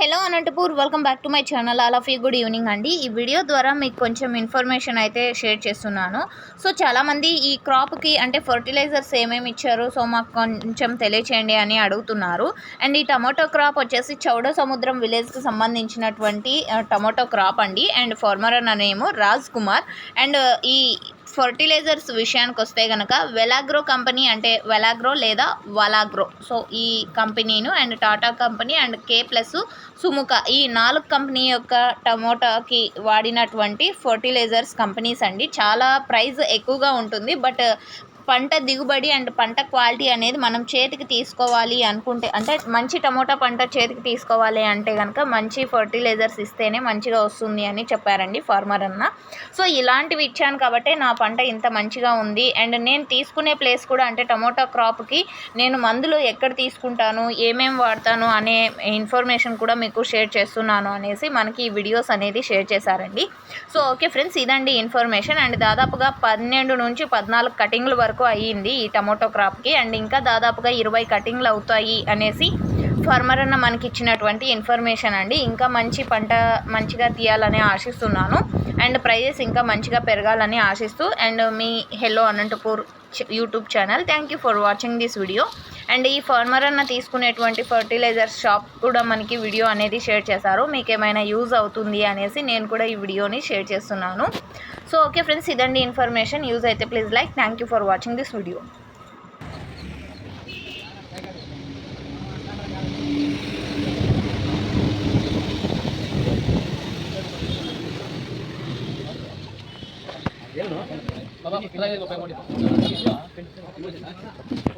Hello Anantapur welcome back to my channel all of you good evening అండి. ఈ video ద్వారా మీకు కొంచెం ఇన్ఫర్మేషన్ అయితే షేర్ చేస్తున్నాను. సో చాలామంది ఈ క్రాప్కి అంటే ఫర్టిలైజర్స్ ఏమేమి ఇచ్చారు? సో మాకు కొంచెం తెలియచేయండి అని అడుగుతున్నారు. అండ్ ఈ టమాటో క్రాప్ వచ్చేసి చౌడ సముద్రం విలేజ్కి సంబంధించినటువంటి టమాటో క్రాప్ అండి. అండ్ ఫార్మర్ అన్న నేము రాజ్ కుమార్. అండ్ ఈ ఫర్టిలైజర్స్ విషయానికి వస్తే కనుక వెలాగ్రో కంపెనీ అంటే వెలాగ్రో లేదా వలాగ్రో. సో ఈ కంపెనీను and Tata company and K plus Sumukha ఈ నాలుగు కంపెనీ యొక్క టమోటాకి వాడినటువంటి ఫర్టిలైజర్స్ కంపెనీస్ అండి. చాలా ప్రైస్ ఎక్కువగా ఉంటుంది. బట్ పంట దిగుబడి అండ్ పంట క్వాలిటీ అనేది మనం చేతికి తీసుకోవాలి అనుకుంటే అంటే మంచి టమోటా పంట చేతికి తీసుకోవాలి అంటే కనుక మంచి ఫర్టిలైజర్స్ ఇస్తేనే మంచిగా వస్తుంది అని చెప్పారండి ఫార్మర్ అన్న. సో ఇలాంటివి ఇచ్చాను కాబట్టి నా పంట ఇంత మంచిగా ఉంది. అండ్ నేను తీసుకునే ప్లేస్ కూడా అంటే టమోటా క్రాప్కి నేను మందులు ఎక్కడ తీసుకుంటాను ఏమేమి వాడతాను అనే ఇన్ఫర్మేషన్ కూడా మీకు షేర్ చేస్తున్నాను అనేసి మనకి ఈ వీడియోస్ అనేది షేర్ చేశారండి. సో ఓకే ఫ్రెండ్స్ ఇదండి ఇన్ఫర్మేషన్. అండ్ దాదాపుగా పన్నెండు నుంచి పద్నాలుగు కటింగ్ల వరకు అయ్యింది ఈ టమోటో క్రాప్కి. అండ్ ఇంకా దాదాపుగా ఇరవై కటింగ్లు అవుతాయి అనేసి ఫార్మర్ అన్న మనకి ఇచ్చినటువంటి ఇన్ఫర్మేషన్ అండి. ఇంకా మంచి పంట మంచిగా తీయాలని ఆశిస్తున్నాను. అండ్ ప్రైజెస్ ఇంకా మంచిగా పెరగాలని ఆశిస్తూ అండ్ మీ హెలో అనంతపూర్ చ- YouTube channel thank you for watching this video. And ఈ ఫార్మర్ అన్న తీసుకునేటువంటి ఫర్టిలైజర్ షాప్ కూడా మనకి వీడియో అనేది షేర్ చేశారు. మీకు ఏమైనా యూజ్ అవుతుంది అనేసి నేను కూడా ఈ వీడియోని షేర్ చేస్తున్నాను. సో ఓకే ఫ్రెండ్స్ ఇదండి ఇన్ఫర్మేషన్. యూజ్ అయితే please like. Thank you for watching this video. బాబా పదహైదు రూపాయలు కొట్టి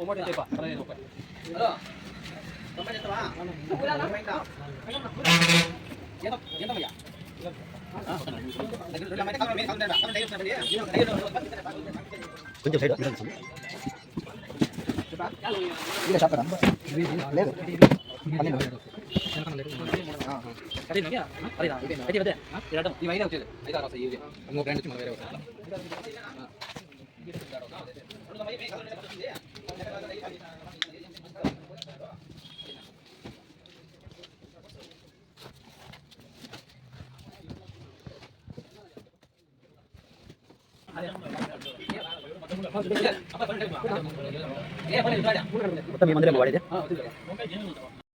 ఒమ్మటి చెప్ప పదహైదు రూపాయలు ఎంతమయ్యా కొంచెం సైడ్ ఇలా చెప్పరా లేదు పన్నెండు ఇవి ఐదే వచ్చేది ఐదు ఆరు వస్తాయి ఇవి ఇంకో బ్రాండ్ వచ్చి మన వేరే వస్తాయి మొత్తం మీ మందిరం వాడేది